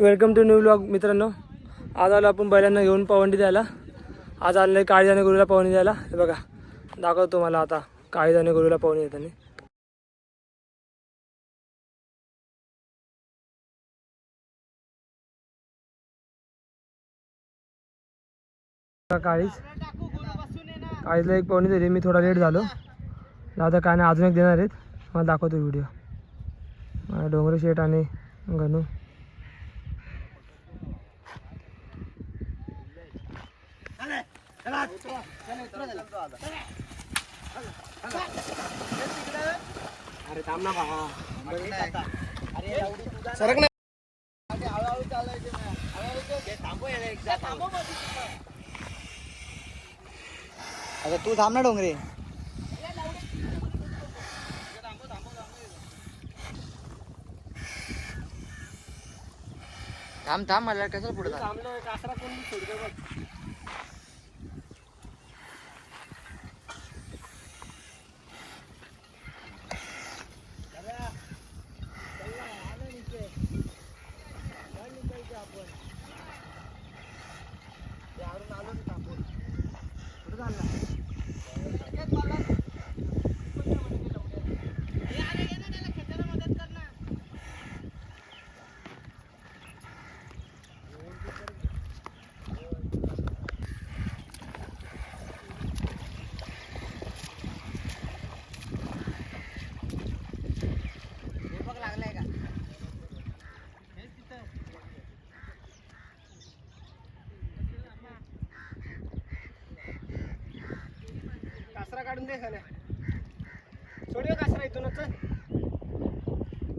Welcome to new blog मित्रांनो. आज आलो आपण बैलांना घेऊन पवंडी द्यायला. आज आलेलं काळीदाने गुरुला पवनी द्यायला. हे बघा दाखवतो तुम्हाला आता काळीदाने गुरुला पवनी देताना. काळीच. काळीला एक पवनी दिली मी थोडा लेट झालो. आता काय नाही अजून एक देणार आहेत. मला दाखवतो व्हिडिओ. मला डोंगरे शेट आणि गणू. अरे थांब ना भावा सरक ना हळूहळू चालायचे अरे तू थांब ना डोंगरे. थांब थांब मला कसं पुढे थांबलो कासरा कोण सोडतो बघ Guardala. काढून दे खाल्या सोडूया कासरा इथूनच.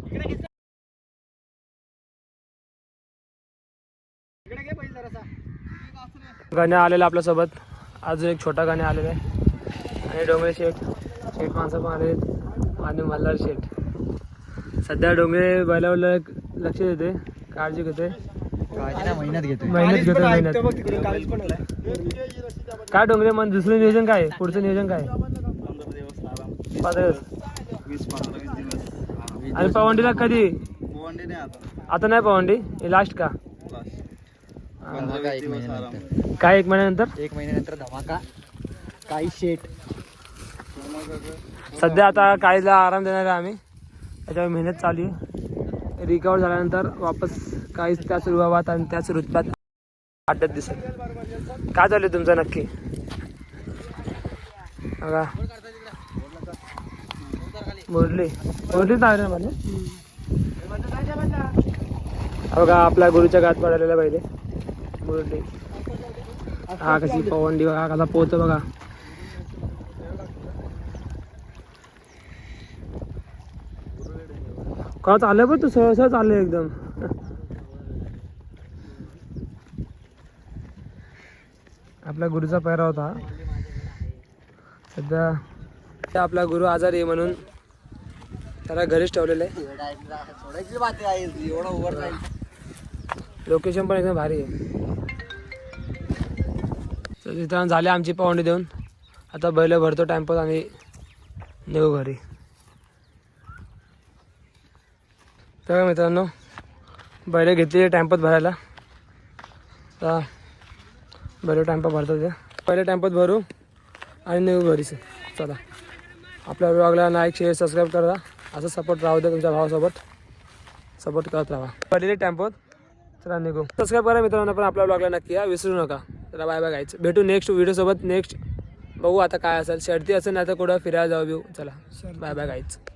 इकडे घे. इकडे घे पहिले जरासा. गाणे आलेला आपल्यासोबत अजून एक छोटा गाणे आलेला. आहे आणि डोंगरे शेठ. शेठ माणसं पण आले आणि मल्हार शेठ. सध्या डोंगरे बैलावर लक्ष देते. काळजी घेते. महिन्यात घेतोय. मेहनत घेतो मेहनत. काय डोंगरे मन दुसरं नियोजन काय? पुढचं नियोजन काय? आणि पवंडीला कधी? आता नाही पवंडी? लास्ट का? धमाका एक महिन्यानंतर. काय एक महिन्यानंतर? एक महिन्यानंतर धमाका. काही शेट सध्या आता काळीला आराम देणार आहे आम्ही. त्याच्यावर मेहनत चालू आहे. रिकवर झाल्यानंतर वापस काहीच त्याच रुबाबात आणि त्याच रुतब्यात अड्ड्यात दिसेल काय झालं आहे तुमचं नक्की? बघा. मुरली. मुरली नाव मला बघा आपल्या गुरुच्या गात पडलेला पहिले मुरली. हा कशी पवंडी बघा कसा पोहतो बघा. का चाललंय पण तू? सहसा चाललंय एकदम. आपला गुरुचा पैरा होता. सध्या ते आपला गुरु आजारी आहे म्हणून त्याला घरीच ठेवलेलं आहे. एवढं लोकेशन पण एकदम भारी आहे. झाले आमची पावंडी देऊन आता बैल भरतो टाइमपास आणि देऊ घरी. तर मित्रांनो बैल घेतली टाइमपास भरायला. आता बैल टाइमपास भरतात ते. पहिले टाइमपास भरू आणि नेऊ घरी चला. आपल्या ब्लॉगला लाईक शेअर सबस्क्राईब करा. असं सपोर्ट राहू द्या तुमच्या भावासोबत. सपोर्ट करत राहा. पडलेले टेम्पोत चला निघू. सबस्क्राईब करा मित्रांनो पण आपल्या ब्लॉगला नक्की या विसरू नका. चला बाय बाय गायचं भेटू नेक्स्ट व्हिडिओसोबत नेक्स्ट बघू आता काय असेल. शर्ती असेल नाही तर कुठं फिरायला जाऊ बिऊ. चला. बाय बाय गायचं